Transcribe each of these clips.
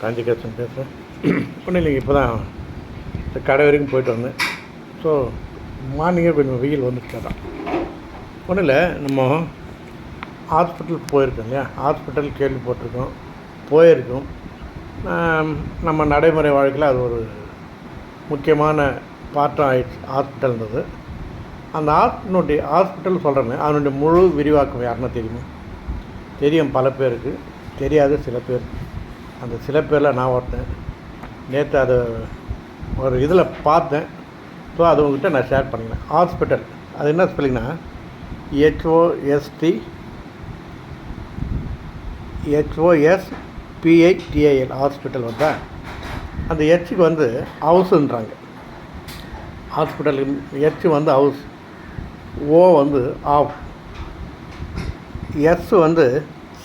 காஞ்சி கேசன் பேசுகிறேன் ஒன்றும் இல்லைங்க இப்போ தான் இந்த கடை வரைக்கும் போயிட்டு வந்தேன். ஸோ மார்னிங்கே கொஞ்சம் வெயில் வந்துட்டு தான் ஒன்றும் இல்லை நம்ம ஹாஸ்பிட்டல் போயிருக்கோம் இல்லையா? ஹாஸ்பிட்டல் கேள்விப்பட்டிருக்கோம் போயிருக்கோம். நம்ம நடைமுறை வாழ்க்கையில் அது ஒரு முக்கியமான பாட்டம் ஆயிடுச்சு ஹாஸ்பிட்டல்ன்றது அந்த ஹாஸ்பிட்டலுடைய ஹாஸ்பிட்டல் சொல்கிறேன்னு அதனுடைய முழு விரிவாக்கம் யாருன்னா தெரியுமா? தெரியும் பல பேருக்கு தெரியாது சில பேர் அந்த சில பேரில் நான் ஒருத்தன். நேற்று அதை ஒரு இதில் பார்த்தேன். ஸோ அது உங்ககிட்ட நான் ஷேர் பண்ணிக்கிறேன். ஹாஸ்பிட்டல் அது என்ன ஸ்பெல்லிங்னா ஹெச்ஓஎஸ்டி ஹெச்ஓஎஸ் பிஐடிஐஎல் ஹாஸ்பிட்டல் வந்தா. அந்த ஹெச்சுக்கு வந்து ஹவுஸுன்றாங்க ஹாஸ்பிட்டலுக்கு ஹெச் வந்து ஹவுஸ் ஓ வந்து ஆஃப் எஸ் வந்து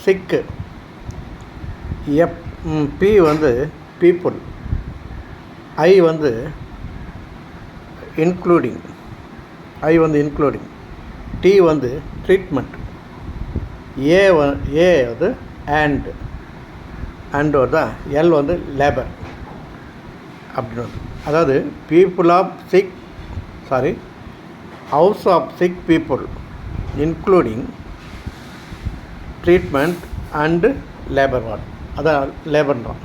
சிக்கு எப் பி வந்து பீப்புள் ஐ வந்து இன்க்ளூடிங் ஐ வந்து இன்க்ளூடிங் டி வந்து ட்ரீட்மெண்ட் ஏ வ ஏ வந்து அண்ட் அண்ட் தான் எல் வந்து லேபர் அப்படின்னு. வருது அதாவது people of sick sorry house of sick people including treatment and labour ward அதான் லேபர்ன்றோம்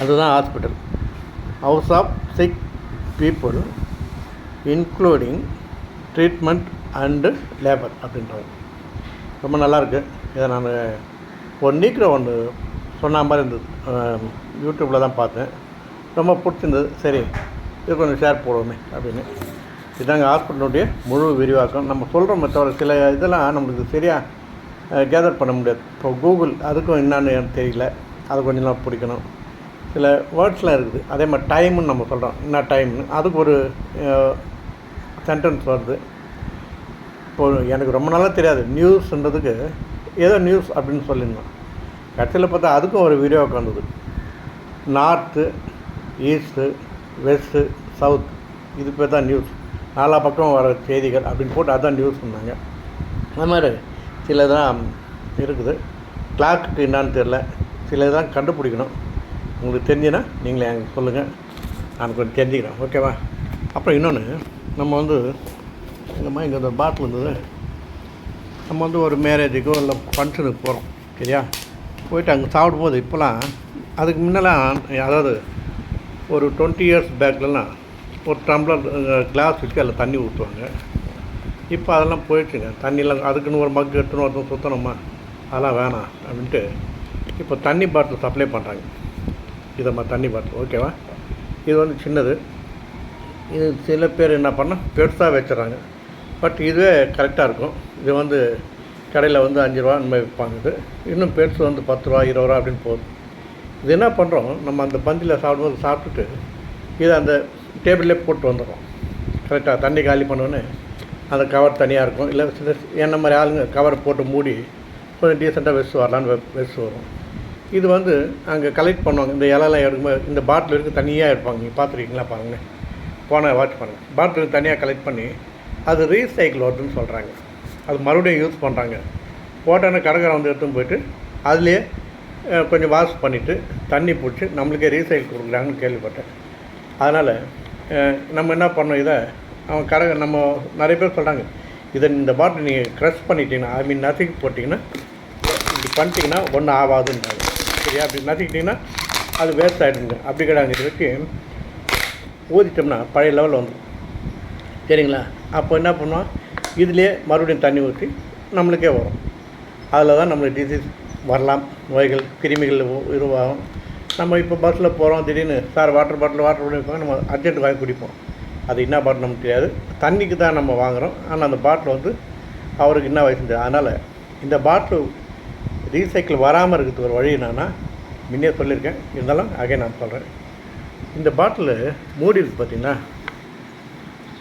அதுதான் hospital house of sick people including treatment and labour அப்படின்றது ரொம்ப நல்லாயிருக்கு இதை நான் ஒன் நீக்கிற ஒன்று சொன்ன மாதிரி இருந்தது. யூடியூப்பில் தான் பார்த்தேன். ரொம்ப பிடிச்சிருந்தது. சரி இது கொஞ்சம் ஷேர் போடுவோமே அப்படின்னு. இதாங்க ஹாஸ்பிட்டலுடைய முழு விரிவாக்கம். நம்ம சொல்கிறோம் தவிர சில இதெல்லாம் நம்மளுக்கு சரியாக கேதர் பண்ண முடியாது. இப்போ கூகுள் அதுக்கும் என்னன்னு எனக்கு தெரியல. அது கொஞ்சம் நான் பிடிக்கணும். சில வேர்ட்ஸ்லாம் இருக்குது. அதே மாதிரி டைம்னு நம்ம சொல்கிறோம் என்ன டைம்னு அதுக்கு ஒரு சென்டென்ஸ் வருது. இப்போ எனக்கு ரொம்ப நாளாக தெரியாது. நியூஸ்ன்றதுக்கு ஏதோ நியூஸ் அப்படின்னு சொல்லியிருந்தோம். கடைசியில் பார்த்தா அதுக்கும் ஒரு வீடியோ உட்காந்துது நார்த்து ஈஸ்ட்டு வெஸ்ட்டு சவுத் இது பேர் தான் நியூஸ் நாலா பக்கம் வர செய்திகள் அப்படின்னு போட்டு அதுதான் நியூஸ் சொன்னாங்க. அது மாதிரி சிலதான் இருக்குது. கிளாக்குக்கு என்னான்னு தெரில சில இதெல்லாம் கண்டுபிடிக்கணும். உங்களுக்கு தெரிஞ்சுன்னா நீங்களே எனக்கு சொல்லுங்கள் நான் கொஞ்சம் தெரிஞ்சுக்கிறேன். ஓகேவா அப்புறம் இன்னொன்று நம்ம வந்து எங்கம்மா இங்கே இந்த பாட்டில் இருந்தது. நம்ம வந்து ஒரு மேரேஜுக்கோ இல்லை ஃபங்க்ஷனுக்கு போகிறோம் சரியா? போயிட்டு அங்கே சாப்பிடும்போது இப்போலாம் அதுக்கு முன்னெல்லாம் அதாவது ஒரு டுவெண்ட்டி இயர்ஸ் பேக்லலாம் ஒரு டம்ளர் கிளாஸ் வச்சு அதில் தண்ணி ஊற்றுவாங்க இப்போ அதெல்லாம் போயிடுச்சுங்க தண்ணியெலாம் அதுக்குன்னு ஒரு மக் எடுத்துன்னு ஒருத்தன் சுற்றணுமா அதெல்லாம் வேணாம் அப்படின்ட்டு இப்போ தண்ணி பாட்டில் சப்ளை பண்ணுறாங்க இதம்மா தண்ணி பாட்டில். ஓகேவா இது வந்து சின்னது. இது சில பேர் என்ன பண்ணால் பெருசாக வச்சுறாங்க பட் இதுவே கரெக்டாக இருக்கும். இது வந்து கடையில் வந்து அஞ்சு ரூபா இந்த மாதிரி விற்பாங்க இது. இன்னும் பெருசு வந்து பத்து ரூபா இருபது ரூபா அப்படின்னு போகுது. இது என்ன பண்ணுறோம் நம்ம அந்த பந்தியில் சாப்பிடும்போது சாப்பிட்டுட்டு இதை அந்த டேபிள்லேயே போட்டு வந்துடுறோம். கரெக்டாக தண்ணி காலி பண்ணோன்னே அந்த கவர் தனியாக இருக்கும். இல்லை சில என்ன மாதிரி ஆளுங்க கவர் போட்டு மூடி கொஞ்சம் டீசெண்டாக வெஸ்ட் வரலான்னு வெஸ்ட் வரும். இது வந்து அங்கே கலெக்ட் பண்ணுவாங்க. இந்த இலையெல்லாம் எடுக்கும்போது இந்த பாட்டில் இருக்குது தனியாக எடுப்பாங்க. நீங்கள் பார்த்துருக்கீங்களா பாருங்கள் போன வாட்ச் பண்ணுங்கள் பாட்டில் தனியாக கலெக்ட் பண்ணி அது ரீசைக்கிள் வருதுன்னு சொல்கிறாங்க அது மறுபடியும் யூஸ் பண்ணுறாங்க போட்டோன்னே கடைக்காரன் வந்து எடுத்துன்னு போயிட்டு அதுலேயே கொஞ்சம் வாஷ் பண்ணிவிட்டு தண்ணி பிடிச்சி நம்மளுக்கே ரீசைக்கிள் கொடுக்குறாங்கன்னு கேள்விப்பட்டேன். அதனால் நம்ம என்ன பண்ணோம் இதை அவன் கடை நம்ம நிறைய பேர் சொல்கிறாங்க இதை இந்த பாட்டில் நீங்கள் க்ரஷ் பண்ணிட்டீங்கன்னா ஐ மீன் நசுக்கி போட்டிங்கன்னா இப்படி பண்ணிட்டீங்கன்னா ஒன்றும் ஆகாதுன்றாங்க. சரியா? அப்படி நசுக்கிட்டிங்கன்னா அது வேஸ்ட் ஆகிடுங்க அப்படி கிடையாது வச்சு ஊதிட்டோம்னா பழைய லெவலில் வந்துடும் சரிங்களா? அப்போ என்ன பண்ணுவோம்? இதுலேயே மறுபடியும் தண்ணி ஊற்றி நம்மளுக்கே வரும். அதில் தான் நம்மளுக்கு டிசீஸ் வரலாம். நோய்கள் கிருமிகள் உருவாகும். நம்ம இப்போ பஸ்ஸில் போகிறோம் திடீர்னு sir water bottle water bottle நம்ம அர்ஜென்ட் வாங்கி குடிப்போம். அது என்ன பாட்டில் நமக்கு தெரியாது. தண்ணிக்கு தான் நம்ம வாங்குகிறோம் ஆனால் அந்த பாட்டில் வந்து அவருக்கு என்ன வயசு தெரியாது. அதனால் இந்த பாட்டில் ரீசைக்கிள் வராமல் இருக்கிறதுக்கு ஒரு வழி என்னென்னா முன்னே சொல்லியிருக்கேன். இருந்தாலும் அகே நான் சொல்கிறேன் இந்த பாட்டில் மூடி இருக்குது பார்த்தீங்கன்னா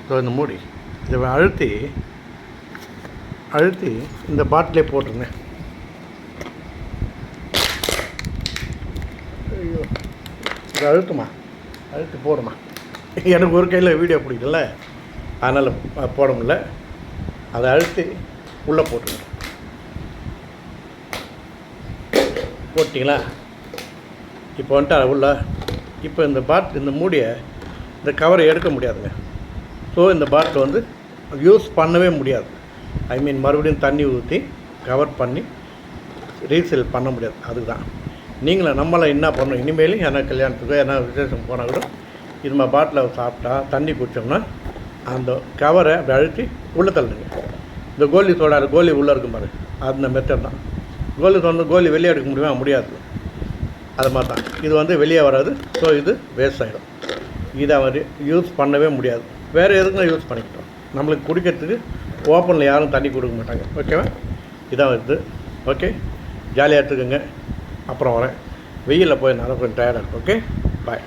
ஸோ இந்த மூடி. இதை அழுத்தி அழுத்தி இந்த பாட்டிலே போட்டுருங்க. ஐயோ. இது அழுத்துமா? அழுத்தி போடுமா? எனக்கு ஒரு கையில் வீடியோ பிடிக்கல. அதனால் போட முடியல. அதை அழுத்தி உள்ளே போட்டுருங்க போட்டிங்களா? இப்போ வந்துட்டு உள்ள இப்போ இந்த பாட் இந்த மூடியை இந்த கவரை எடுக்க முடியாதுங்க. ஸோ இந்த பாட்டில் வந்து யூஸ் பண்ணவே முடியாது. ஐ மீன் மறுபடியும் தண்ணி ஊற்றி கவர் பண்ணி ரீசேல் பண்ண முடியாது. அதுதான் நீங்களும் நம்மளை என்ன பண்ணணும்? இனிமேலும் என்ன கல்யாணத்துக்கோ என்ன விசேஷம் போனால் கூட இது மாதிரி பாட்டில் சாப்பிட்டா தண்ணி குடித்தோம்னா அந்த கவரை அப்படி அழுத்தி உள்ளே தள்ளுங்க. இந்த கோலி சோடா கோலி உள்ளே இருக்கும் பாரு அந்த மெத்தட் தான். கோலி சொன்ன கோலி வெளியே எடுக்க முடியுமா? முடியாது. அது மாதிரி தான். இது வந்து வெளியே வராது ஸோ இது வேஸ்ட் ஆகிடும் இதை வந்து யூஸ் பண்ணவே முடியாது. வேறு எதுக்கும் யூஸ் பண்ணிக்கிட்டோம். நம்மளுக்கு குடிக்கிறதுக்கு ஓப்பனில் யாரும் தண்ணி கொடுக்க மாட்டாங்க. ஓகேவா இதான் வருது ஓகே ஜாலியாக எடுத்துக்கோங்க. அப்புறம் வரேன். வெயிலில் போய் நல்லா கொஞ்சம் டயர்டாக இருக்கும் ஓகே பாய்